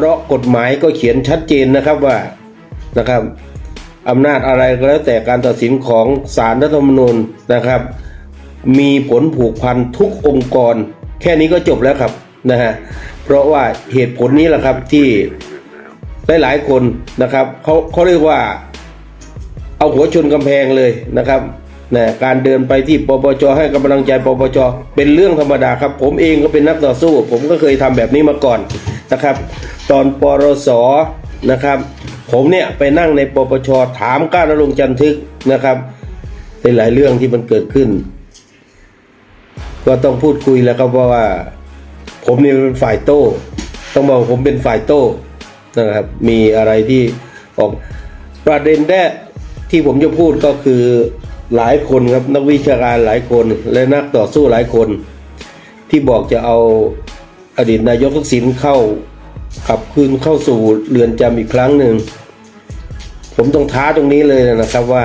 พราะกฎหมายก็เขียนชัดเจนนะครับว่านะครับอำนาจอะไรก็แล้วแต่การตัดสินของศาลรัฐธรรมนูญนะครับ มีผลผูกพันทุกองค์กร แค่นี้ก็จบแล้วครับนะฮะเพราะว่าเหตุผลนี้แหละครับที่หลายๆคนนะครับเขาเขาเรียกว่าเอาหัวชนกำแพงเลยนะครับนะการเดินไปที่ปปจให้กำลังใจปปจเป็นเรื่องธรรมดาครับ ผมเองก็เป็นนักต่อสู้ ผมก็เคยทำแบบนี้มาก่อน นะครับ ตอนปรสนะครับ ผมเนี่ยไปนั่งในปปชถามก้านนรงจันทึกนะครับเป็นหลายเรื่องที่มันเกิดขึ้น ก็ต้องพูดคุยแล้วครับเพราะว่า ผมเนี่ยเป็นฝ่ายโต้ ต้องบอกผมเป็นฝ่ายโต้นะครับ มีอะไรที่ออกประเด็นแรกที่ผมจะพูดก็คือหลายคนครับนักวิชาการหลายคน และนักต่อสู้หลายคน ที่บอกจะเอา อดีตนายกทักษิณเข้าขับคืนเข้าสู่เรือนจำอีกครั้งหนึ่ง ผมต้องท้าตรงนี้เลยนะครับว่า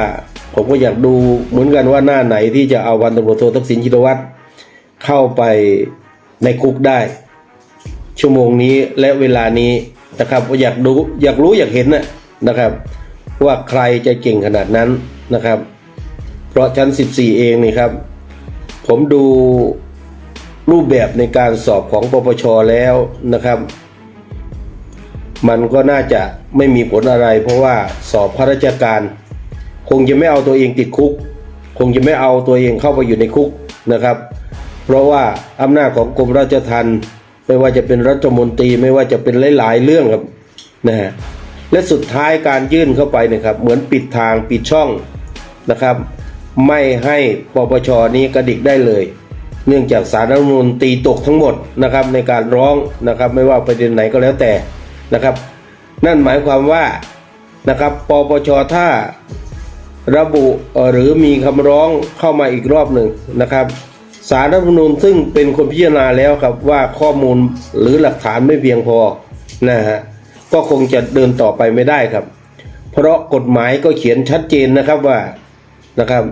ผมก็อยากดูเหมือนกันว่าหน้าไหนที่จะเอาวันตำรวจโททักษิณชินวัตรเข้าไปในคุกได้ ชั่วโมงนี้และเวลานี้นะครับอยากดูอยากรู้อยากเห็นนะนะครับ ว่าใครจะเก่งขนาดนั้นนะครับ เพราะชั้น 14 เองนี่ครับ ผมดู รูปแบบในการสอบของปปชแล้วนะครับ มันก็น่าจะไม่มีผลอะไร เพราะว่าสอบข้าราชการ คงจะไม่เอาตัวเองติดคุก คงจะไม่เอาตัวเองเข้าไปอยู่ในคุกนะครับ เพราะว่าอำนาจของกรมราชทัณฑ์ไม่ว่าจะเป็นรัฐมนตรีไม่ว่าจะเป็นหลาย ๆ เรื่องครับนะฮะและสุดท้ายการยื่นเข้าไปนะครับ เหมือนปิดทางปิดช่องนะครับ ไม่ให้ปปชนี้กระดิกได้เลย เนื่องจากสารรัฐมนูญตีตกทั้งหมดนะครับในการร้องนะครับไม่ว่าประเด็นไหนก็แล้วแต่นะครับ นั่นหมายความว่านะครับปปชถ้าระบุหรือมีคำร้องเข้ามาอีกรอบหนึ่งนะครับสารรัฐมนูญซึ่งเป็นคนพิจารณาแล้วครับว่าข้อมูลหรือหลักฐานไม่เพียงพอนะฮะก็คงจะเดินต่อไปไม่ได้ครับ เพราะกฎหมายก็เขียนชัดเจนนะครับว่านะครับ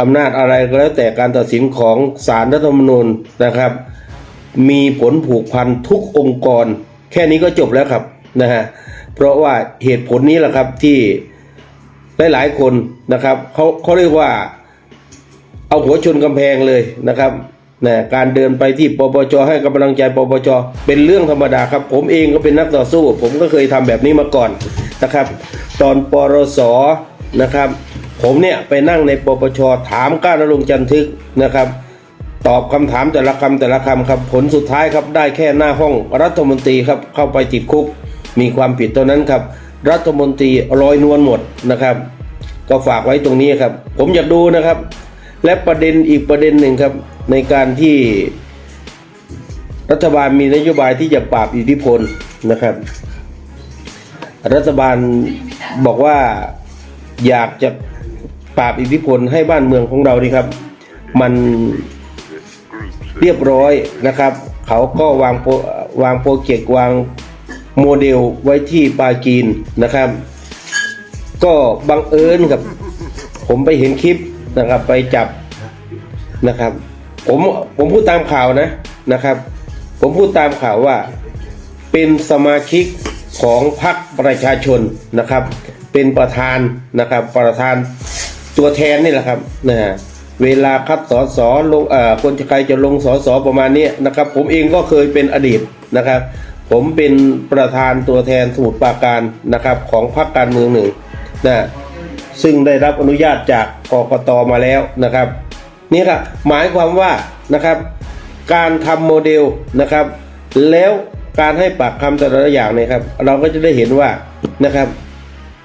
อำนาจอะไรก็แล้วแต่การตัดสินของศาลรัฐธรรมนูญนะครับ มีผลผูกพันทุกองค์กร แค่นี้ก็จบแล้วครับนะฮะเพราะว่าเหตุผลนี้แหละครับที่หลายๆคนนะครับเขาเขาเรียกว่าเอาหัวชนกำแพงเลยนะครับนะการเดินไปที่ปปจให้กำลังใจปปจเป็นเรื่องธรรมดาครับ ผมเองก็เป็นนักต่อสู้ ผมก็เคยทำแบบนี้มาก่อนนะครับ ตอนปรสนะครับ ผมเนี่ยไปนั่งในปปชถามก้านนรงจันทึกนะครับ ตอบคำถามแต่ละคำแต่ละคำครับ ผลสุดท้ายครับได้แค่หน้าห้องรัฐมนตรีครับเข้าไปติดคุก มีความผิดเท่านั้นครับ รัฐมนตรีลอยนวลหมดนะครับ ก็ฝากไว้ตรงนี้ครับ ผมอยากดูนะครับ และประเด็นอีกประเด็นหนึ่งครับ ในการที่ รัฐบาลมีนโยบายที่จะปราบอิทธิพลนะครับ รัฐบาลบอกว่าอยากจะ ปราบอิทธิพลให้บ้านเมืองของเราดีครับ มันเรียบร้อยนะครับ เขาก็วางโปรวางโปรเจกต์วางโมเดลไว้ที่ปากีนนะครับ ก็บังเอิญครับ ผมไปเห็นคลิปนะครับ ไปจับนะครับ ผมผมพูดตามข่าวนะนะครับ ผมพูดตามข่าวว่า เป็นสมาชิกของพรรคประชาชนนะครับ เป็นประธานนะครับ ประธาน ตัวแทนนี่แหละครับนะเวลาคัดสอสอลงเอ่อคนใครจะลงสอสอประมาณนี้นะครับ ผมเองก็เคยเป็นอดีตนะครับ ผมเป็นประธานตัวแทนสมุทรปราการนะครับ ของพรรคการเมืองหนึ่งนะซึ่งได้รับอนุญาตจากกกตมาแล้วนะครับ นี่ครับหมายความว่านะครับ การทำโมเดลนะครับ แล้วการให้ปากคำแต่ละอย่างเนี่ยครับ เราก็จะได้เห็นว่านะครับ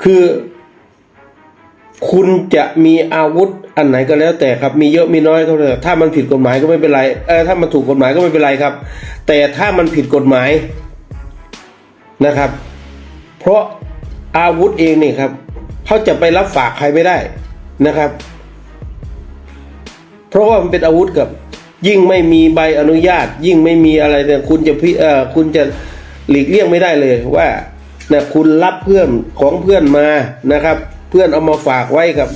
คือ คุณจะมีอาวุธอันไหนก็แล้วแต่ครับ มีเยอะมีน้อยก็เลยถ้ามันผิดกฎหมายก็ไม่เป็นไรเออถ้ามันถูกกฎหมายก็ไม่เป็นไรครับ แต่ถ้ามันผิดกฎหมายนะครับ เพราะอาวุธเองนี่ครับเขาจะไปรับฝากใครไม่ได้นะครับ เพราะว่ามันเป็นอาวุธกับ ยิ่งไม่มีใบอนุญาต ยิ่งไม่มีอะไรเนี่ยคุณจะพิเออคุณจะหลีกเลี่ยงไม่ได้เลยว่านะคุณรับเพื่อนของเพื่อนมานะครับ เพื่อนเอามาฝากไว้ครับ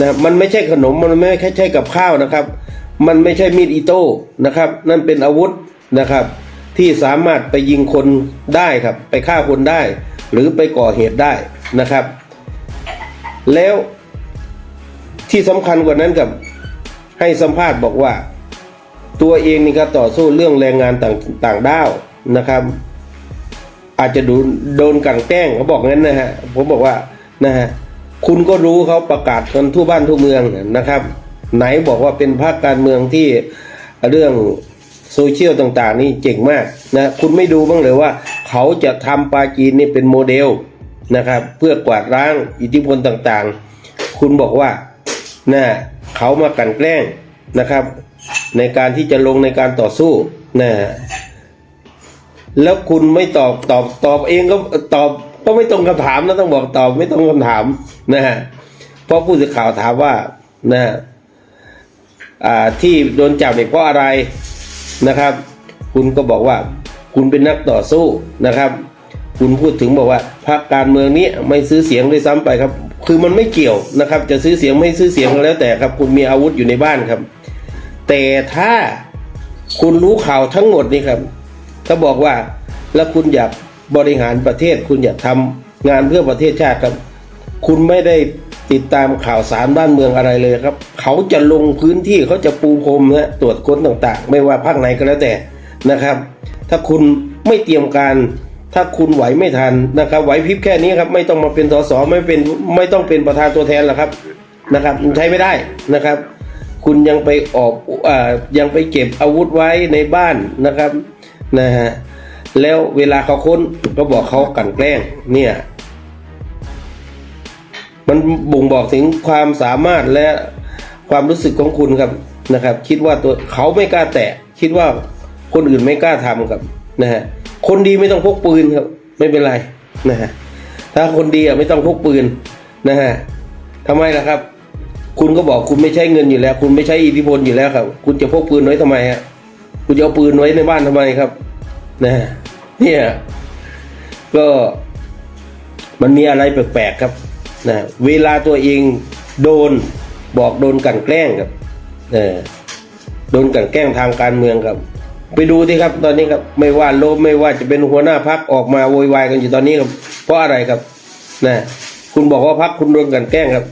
นะมันไม่ใช่ขนมมันไม่ใช่กับข้าวนะครับ มันไม่ใช่มีดอิโต้นะครับ นั่นเป็นอาวุธนะครับ ที่สามารถไปยิงคนได้ครับ ไปฆ่าคนได้ หรือไปก่อเหตุได้นะครับ แล้วที่สำคัญกว่านั้นกับให้สัมภาษณ์บอกว่า ตัวเองนี่ครับต่อสู้เรื่องแรงงานต่างต่างด้าวนะครับ อาจจะโดนโดนกันแกล้งเขาบอกงั้นนะฮะผมบอกว่านะฮะ คุณก็รู้เขาประกาศกันทั่วบ้านทั่วเมืองนะครับ ไหนบอกว่าเป็นภาคการเมืองที่เรื่องโซเชียลต่างๆ นี่เจ๋งมากนะคุณไม่ดูบ้างเลยว่า เขาจะทำปาจีนนี่เป็นโมเดลนะครับ เพื่อกวาดล้างอิทธิพลต่างๆ คุณบอกว่านะเขามากันแกล้งนะครับ ในการที่จะลงในการต่อสู้นะแล้วคุณไม่ตอบตอบตอบเองก็ตอบ ก็ไม่ตรงคำถามนะต้องบอกตอบไม่ตรงคำถามนะฮะเพราะผู้สื่อข่าวถามว่านะฮะอ่าที่โดนจับเนี่ยเพราะอะไรนะครับ คุณก็บอกว่า คุณเป็นนักต่อสู้นะครับ คุณพูดถึงบอกว่าพรรคการเมืองนี้ไม่ซื้อเสียงด้วยซ้ำไปครับ คือมันไม่เกี่ยวนะครับ จะซื้อเสียงไม่ซื้อเสียงก็แล้วแต่ครับ คุณมีอาวุธอยู่ในบ้านครับ แต่ถ้าคุณรู้ข่าวทั้งหมดนี่ครับ ถ้าบอกว่าแล้วคุณอยาก บริหารประเทศคุณอยากทำงานเพื่อประเทศชาติครับ คุณไม่ได้ติดตามข่าวสารบ้านเมืองอะไรเลยครับ เขาจะลงพื้นที่เขาจะปูพรมนะตรวจค้นต่างๆ ไม่ว่าภาคไหนก็แล้วแต่นะครับ ถ้าคุณไม่เตรียมการ ถ้าคุณไหวไม่ทันนะครับ ไหวพริบแค่นี้ครับ ไม่ต้องมาเป็นสสไม่เป็นไม่ต้องเป็นประธานตัวแทนหรอกครับนะครับใช้ไม่ได้นะครับ คุณยังไปออกอ่ายังไปเก็บอาวุธไว้ในบ้านนะครับนะฮะ แล้วเวลาเขาค้นก็บอกเขากันแกล้งเนี่ย มันบ่งบอกถึงความสามารถและความรู้สึกของคุณครับนะครับ คิดว่าตัวเขาไม่กล้าแตะ คิดว่าคนอื่นไม่กล้าทำครับนะฮะคนดีไม่ต้องพกปืนครับ ไม่เป็นไรนะฮะถ้าคนดีอะไม่ต้องพกปืนนะฮะทำไมล่ะครับ คุณก็บอกคุณไม่ใช้เงินอยู่แล้ว คุณไม่ใช้อิทธิพลอยู่แล้วครับ คุณจะพกปืนไว้ทำไมฮะคุณจะเอาปืนไว้ในบ้านทำไมครับ นะเนี่ยก็มันมีอะไรแปลกๆครับนะเวลาตัวเองโดนบอกโดนกลันแกล้งครับเออโดนกลันแกล้งทางการเมืองครับ ไปดูสิครับ ตอนนี้ครับ ไม่ว่าโลมไม่ว่าจะเป็นหัวหน้าพักออกมาโวยวายกันอยู่ตอนนี้ครับ เพราะอะไรครับนะคุณบอกว่าพักคุณโดนกลันแกล้งครับ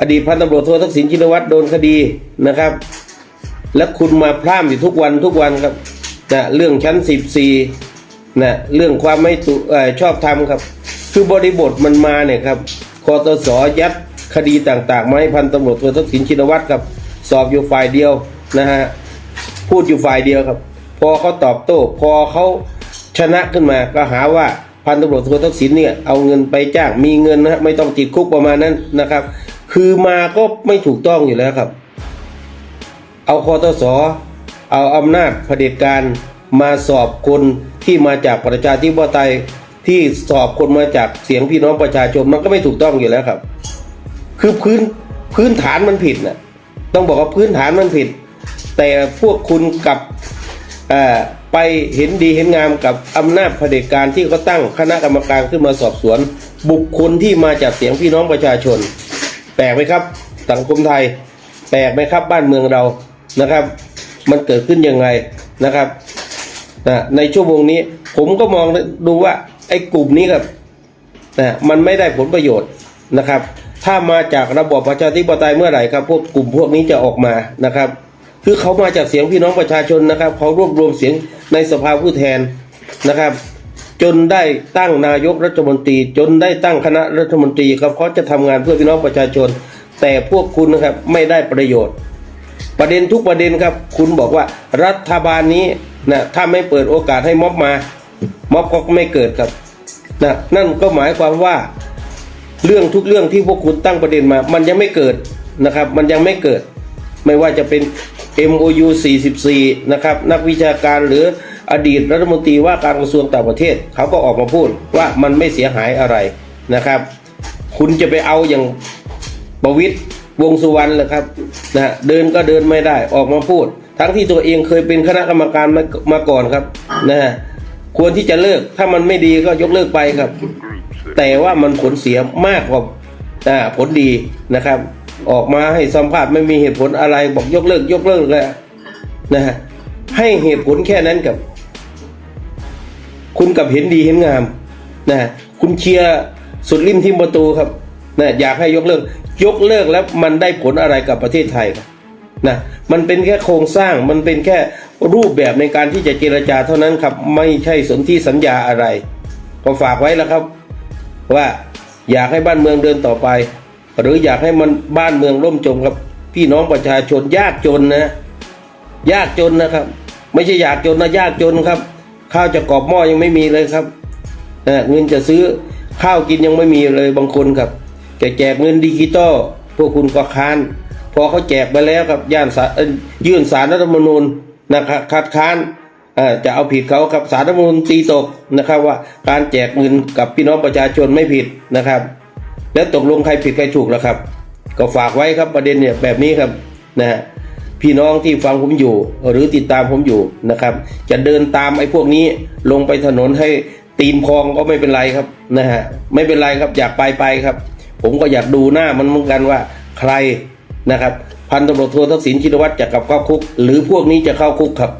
อดีตพันตำรวจโททักษิณชินวัตรโดนคดีนะครับ และคุณมาพร่ำอยู่ทุกวันทุกวันครับ นะเรื่องชั้นสิบสี่นะเรื่องความไม่ชอบธรรมครับ คือบริบทมันมาเนี่ยครับคอตสอยัดคดีต่างๆ มาให้พันตำรวจโททักษิณชินวัตรครับ สอบอยู่ฝ่ายเดียวนะฮะพูดอยู่ฝ่ายเดียวครับ พอเขาตอบโต้พอเขาชนะขึ้นมาก็หาว่าพันตำรวจโททักษิณเนี่ยเอาเงินไปจ้างมีเงินนะฮะไม่ต้องติดคุกประมาณนั้นนะครับ คือมาก็ไม่ถูกต้องอยู่แล้วครับ เอาคอตส เอาอำนาจเผด็จการมาสอบคนที่มาจากประชาธิปไตยที่สอบคนมาจากเสียงพี่น้องประชาชนมันก็ไม่ถูกต้องอยู่แล้วครับ คือพื้นพื้นฐานมันผิดนะต้องบอกว่าพื้นฐานมันผิด แต่พวกคุณกับไปเห็นดีเห็นงามกับอำนาจเผด็จการที่เขาตั้งคณะกรรมการขึ้นมาสอบสวน บุคคลที่มาจากเสียงพี่น้องประชาชน แปลกไหมครับ สังคมไทย แปลกไหมครับบ้านเมืองเรานะครับ มันเกิดขึ้นยังไงนะครับนะในชั่วโมงนี้ผมก็มองดูว่าไอ้กลุ่มนี้ครับนะมันไม่ได้ผลประโยชน์นะครับ ถ้ามาจากระบอบประชาธิปไตยเมื่อไหร่ครับพวกกลุ่มพวกนี้จะออกมานะครับ คือเขามาจากเสียงพี่น้องประชาชนนะครับเขารวบรวมเสียงในสภาผู้แทนนะครับ จนได้ตั้งนายกรัฐมนตรี จนได้ตั้งคณะรัฐมนตรีครับเขาจะทำงานเพื่อพี่น้องประชาชน แต่พวกคุณนะครับไม่ได้ประโยชน์ ประเด็นทุกประเด็นครับ คุณบอกว่ารัฐบาลนี้นะถ้าไม่เปิดโอกาสให้ม็อบมา ม็อบก็ไม่เกิดครับนะนั่นก็หมายความว่า เรื่องทุกเรื่องที่พวกคุณตั้งประเด็นมา มันยังไม่เกิดนะครับ มันยังไม่เกิด ไม่ว่าจะเป็น MOU 44 นะครับ นักวิชาการหรืออดีตรัฐมนตรีว่าการกระทรวงต่างประเทศ เขาก็ออกมาพูดว่ามันไม่เสียหายอะไรนะครับ คุณจะไปเอาอย่างประวิตย วงสุวรรณเหรอครับนะเดินก็เดินไม่ได้ออกมาพูด ทั้งที่ตัวเองเคยเป็นคณะกรรมการมามาก่อนครับนะฮะควรที่จะเลิกถ้ามันไม่ดีก็ยกเลิกไปครับ แต่ว่ามันผลเสียมากกว่าอ่าผลดีนะครับ ออกมาให้สัมภาษณ์ไม่มีเหตุผลอะไรบอกยกเลิก ยกเลิกเลยนะฮะให้เหตุผลแค่นั้นกับ คุณกับเห็นดีเห็นงามนะคุณเชียร์สุดริมทิมประตูครับนะอยากให้ยกเลิก ยกเลิกแล้วมันได้ผลอะไรกับประเทศไทยนะมันเป็นแค่โครงสร้างมันเป็นแค่รูปแบบในการที่จะเจรจาเท่านั้นครับ ไม่ใช่สนธิสัญญาอะไร ก็ฝากไว้แล้วครับ ว่าอยากให้บ้านเมืองเดินต่อไป หรืออยากให้มันบ้านเมืองร่มจมครับพี่น้องประชาชนยากจนนะ ยากจนนะครับ ไม่ใช่อยากจนนะยากจนครับ ข้าวจะกรอบหม้อยังไม่มีเลยครับเงินจะซื้อข้าวกินยังไม่มีเลยบางคนครับ จะแจกเงินดิจิตอลพวกคุณก็ค้าน พอเขาแจกไปแล้วครับย่านยื่นสารรัฐธรรมนูญนะครับคัดค้านจะเอาผิดเขาครับสารรัฐธรรมนูญตีตกนะครับว่าการแจกเงินกับพี่น้องประชาชนไม่ผิดนะครับ แล้วตกลงใครผิดใครถูกแล้วครับ ก็ฝากไว้ครับประเด็นเนี่ยแบบนี้ครับนะฮะพี่น้องที่ฟังผมอยู่ หรือติดตามผมอยู่นะครับ จะเดินตามไอ้พวกนี้ลงไปถนนให้ตีนพองก็ไม่เป็นไรครับนะฮะไม่เป็นไรครับอยากไปไปครับ ผมก็อยากดูหน้ามันเหมือนกันว่าใครนะครับ พันตำรวจโททักษิณชินวัตรจะกลับเข้าคุก หรือพวกนี้จะเข้าคุกครับ